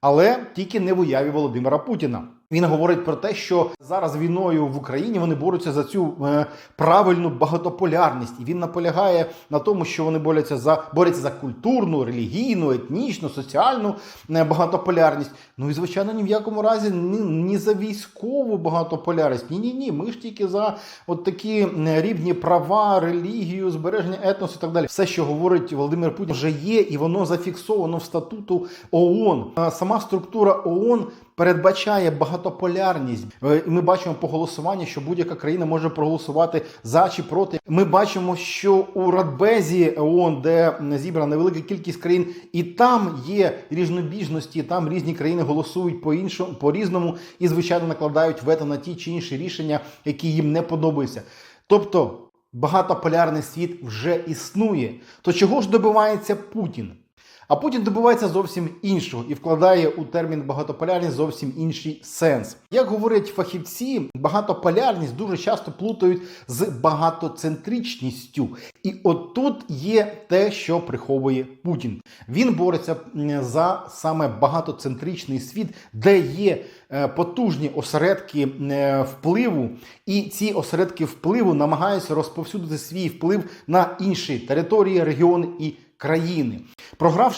але тільки не в уяві Володимира Путіна. Він говорить про те, що зараз війною в Україні вони борються за цю е, правильну багатополярність, і він наполягає на тому, що вони борються за борються за культурну, релігійну, етнічну, соціальну е, багатополярність. Ну і звичайно, ні в якому разі ні, ні за військову багатополярність. Ні, ні, ні. Ми ж тільки за от такі е, рівні права, релігію, збереження етносу і так далі. Все, що говорить Володимир Путін, вже є, і воно зафіксовано в статуту ООН. А Сама структура ООН передбачає багатополярність. Е, ми бачимо по голосуванню, що будь-яка країна може проголосувати за чи проти. Ми бачимо, що у Радбезі ООН, де зібрана невелика кількість країн, і там є різнобіжності, там різні країни голосують по іншому, по різному і звичайно накладають вето на ті чи інші рішення, які їм не подобаються. Тобто багатополярний світ вже існує. То чого ж добивається Путін? А Путін добивається зовсім іншого і вкладає у термін багатополярність зовсім інший сенс. Як говорять фахівці, багатополярність дуже часто плутають з багатоцентричністю. І отут є те, що приховує Путін. Він бореться за саме багатоцентричний світ, де є е, потужні осередки е, впливу, і ці осередки впливу намагаються розповсюдити свій вплив на інші території, регіони і країни. Програвши